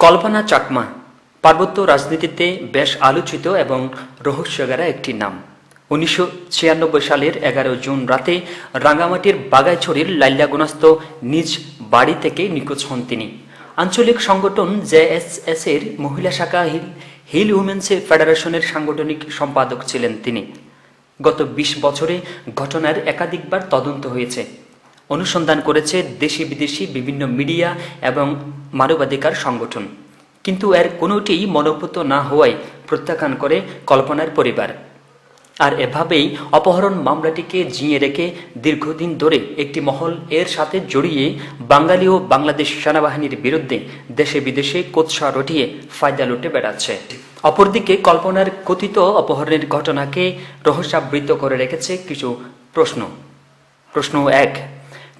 কল্পনা চাকমা, পার্বত্য রাজনীতিতে বেশ আলোচিত এবং রহস্যগারা একটি নাম। উনিশশো ছিয়ানব্বই সালের এগারো জুন রাতে রাঙ্গামাটির বাগাইছড়ির লাইল্যাগুনাস্ত নিজ বাড়ি থেকে নিখোঁজ হন তিনি। আঞ্চলিক সংগঠন জেএসএস এর মহিলা শাখা হিল হিল উমেন্স ফেডারেশনের সাংগঠনিক সম্পাদক ছিলেন তিনি। গত ২০ বছরে ঘটনার একাধিকবার তদন্ত হয়েছে। অনুসন্ধান করেছে দেশি বিদেশি বিভিন্ন মিডিয়া এবং মানবাধিকার সংগঠন। কিন্তু এর কোনোটিই মনোভূত না হওয়ায় প্রত্যাখ্যান করে কল্পনার পরিবার। আর এভাবেই অপহরণ মামলাটিকে জিয়ে রেখে দীর্ঘদিন ধরে একটি মহল এর সাথে জড়িয়ে বাঙালি ও বাংলাদেশ সেনাবাহিনীর বিরুদ্ধে দেশে বিদেশে কোৎসা রটিয়ে ফায়দা লুটে বেড়াচ্ছে। অপরদিকে কল্পনার কথিত অপহরণের ঘটনাকে রহস্যাবৃত করে রেখেছে কিছু প্রশ্ন। প্রশ্ন এক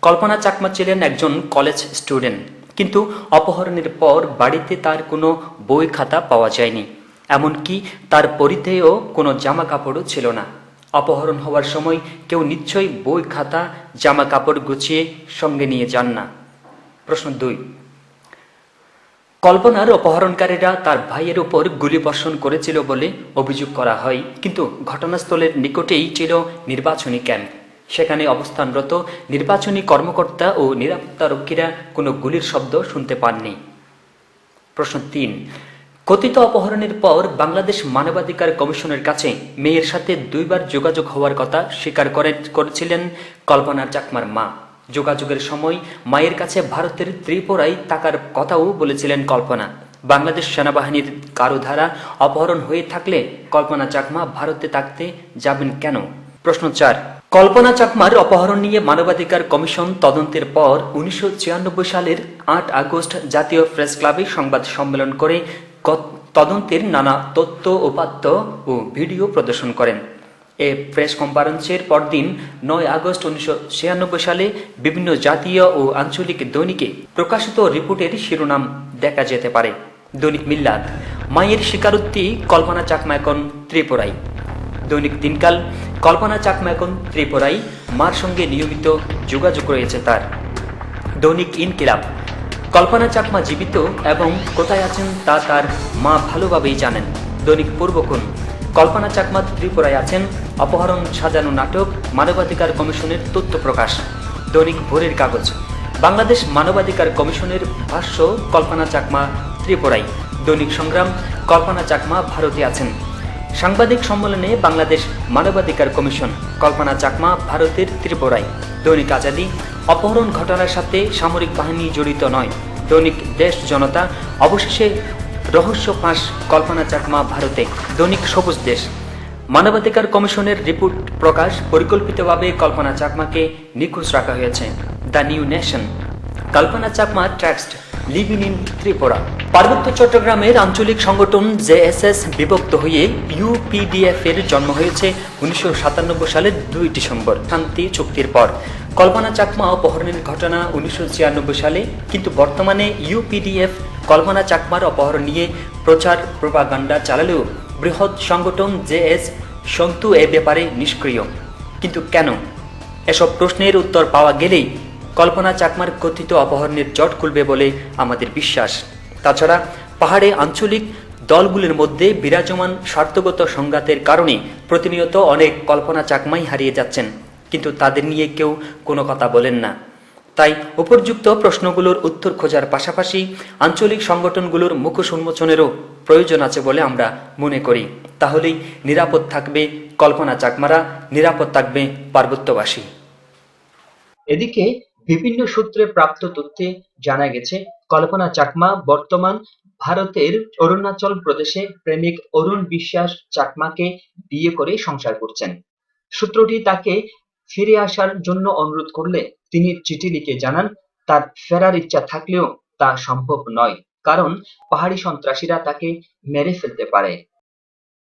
কল্পনা চাকমা ছিলেন একজন কলেজ স্টুডেন্ট কিন্তু অপহরণের পর বাড়িতে তার কোনো বই খাতা পাওয়া যায়নি। এমনকি তার পরিধেয়ও কোনো জামা কাপড়ও ছিল না। অপহরণ হওয়ার সময় কেউ নিশ্চয়ই বই খাতা জামা কাপড় গুছিয়ে সঙ্গে নিয়ে যান না। প্রশ্ন দুই। কল্পনার অপহরণকারীরা তার ভাইয়ের উপর গুলিবর্ষণ করেছিল বলে অভিযোগ করা হয়, কিন্তু ঘটনাস্থলের নিকটেই ছিল নির্বাচনী ক্যাম্প। সেখানে অবস্থানরত নির্বাচনী কর্মকর্তা ও নিরাপত্তারক্ষীরা কোনো গুলির শব্দ শুনতে পাননি। প্রশ্ন তিন, কথিত অপহরণের পর বাংলাদেশ মানবাধিকার কমিশনের কাছে মেয়ের সাথে দুইবার যোগাযোগ হওয়ার কথা স্বীকার করে, করেছিলেন কল্পনা চাকমার মা। যোগাযোগের সময় মায়ের কাছে ভারতের ত্রিপুরায় থাকার কথাও বলেছিলেন কল্পনা। বাংলাদেশ সেনাবাহিনীর কারও ধারা অপহরণ হয়ে থাকলে কল্পনা চাকমা ভারতে থাকতে যাবেন কেন? প্রশ্ন চার। কল্পনা চাকমার অপহরণ নিয়ে মানবাধিকার কমিশন তদন্তের পর উনিশশো ছিয়ানব্বই সালের আট আগস্ট জাতীয় প্রেস ক্লাবে সংবাদ সম্মেলন করে তদন্তের নানা তথ্য, উপাত্ত ও ভিডিও প্রদর্শন করেন। এ প্রেস কনফারেন্সের পরদিন নয় আগস্ট উনিশশো ছিয়ানব্বই সালে বিভিন্ন জাতীয় ও আঞ্চলিক দৈনিকে প্রকাশিত রিপোর্টের শিরোনাম দেখা যেতে পারে। দৈনিক মিল্লাত, মায়ের স্বীকারোক্তি কল্পনা চাকমা এখন ত্রিপুরায়। দৈনিক দিনকাল কল্পনা চাকমা এখন ত্রিপুরায় মার সঙ্গে নিয়মিত যোগাযোগ রয়েছে তার। দৈনিক ইনকিলাব, কল্পনা চাকমা জীবিত এবং কোথায় আছেন তা তার মা ভালোভাবেই জানেন। দৈনিক পূর্বক্ষণ কল্পনা চাকমা ত্রিপুরায় আছেন, অপহরণ, সাজানো নাটক, মানবাধিকার কমিশনের তথ্য প্রকাশ। দৈনিক ভোরের কাগজ, বাংলাদেশ মানবাধিকার কমিশনের ভাষ্য কল্পনা চাকমা ত্রিপুরায় দৈনিক সংগ্রাম, কল্পনা চাকমা ভারতে আছেন। সাংবাদিক সম্মেলনে বাংলাদেশ মানবাধিকার কমিশন, কল্পনা চাকমা, ভারতের ত্রিপুরায়। দৈনিক আজাদি, অপহরণ ঘটনার সাথে সামরিক বাহিনী জড়িত নয়। দৈনিক দেশ জনতা, অবশেষে রহস্য ফাঁস, কল্পনা চাকমা, ভারতে। দৈনিক সবুজ দেশ। মানবাধিকার কমিশনের রিপোর্ট প্রকাশ পরিকল্পিতভাবে কল্পনা চাকমাকে নিখোঁজ রাখা হয়েছে। The New Nation. Kalpana Chakma tracked living in Tripura. পার্বত্য চট্টগ্রামের আঞ্চলিক সংগঠন জেএসএস বিভক্ত হয়ে ইউপিডিএফ এর জন্ম হয়েছে উনিশশো সাতানব্বই সালের দুই ডিসেম্বর, শান্তি চুক্তির পর। কল্পনা চাকমা অপহরণের ঘটনা উনিশশো ছিয়ানব্বই সালে, কিন্তু বর্তমানে ইউপিডিএফ কল্পনা চাকমার অপহরণ নিয়ে প্রচার প্রপাগান্ডা চালালেও বৃহৎ সংগঠন জেএস সন্তু এ ব্যাপারে নিষ্ক্রিয়। কিন্তু কেন? এসব প্রশ্নের উত্তর পাওয়া গেলেই কল্পনা চাকমার কথিত অপহরণের জট খুলবে বলে আমাদের বিশ্বাস। তাছাড়া পাহাড়ে আঞ্চলিক দলগুলির মধ্যে বিরাজমান স্বার্থগত সংঘাতের কারণে প্রতিনিয়ত অনেক কল্পনা চাকমাই হারিয়ে যাচ্ছেন, কিন্তু তাদের নিয়ে কেউ কোনো কথা বলেন না। তাই উপর্যুক্ত প্রশ্নগুলোর উত্তর খোঁজার পাশাপাশি আঞ্চলিক সংগঠনগুলোর মুখোশ উন্মোচনেরও প্রয়োজন আছে বলে আমরা মনে করি। তাহলেই নিরাপদ থাকবে কল্পনা চাকমারা, নিরাপদ থাকবে পার্বত্যবাসী। এদিকে বিভিন্ন সূত্রে প্রাপ্ত তথ্যে জানা গেছে, কল্পনা চাকমা বর্তমান ভারতের অরুণাচল প্রদেশে প্রেমিক অরুণ বিশ্বাস চাকমাকে বিয়ে করে সংসার করছেন। সূত্রটি তাকে ফিরে আসার জন্য অনুরোধ করলে তিনি চিঠি লিখে জানান, তার ফেরার ইচ্ছা থাকলেও তা সম্ভব নয়, কারণ পাহাড়ি সন্ত্রাসীরা তাকে মেরে ফেলতে পারে।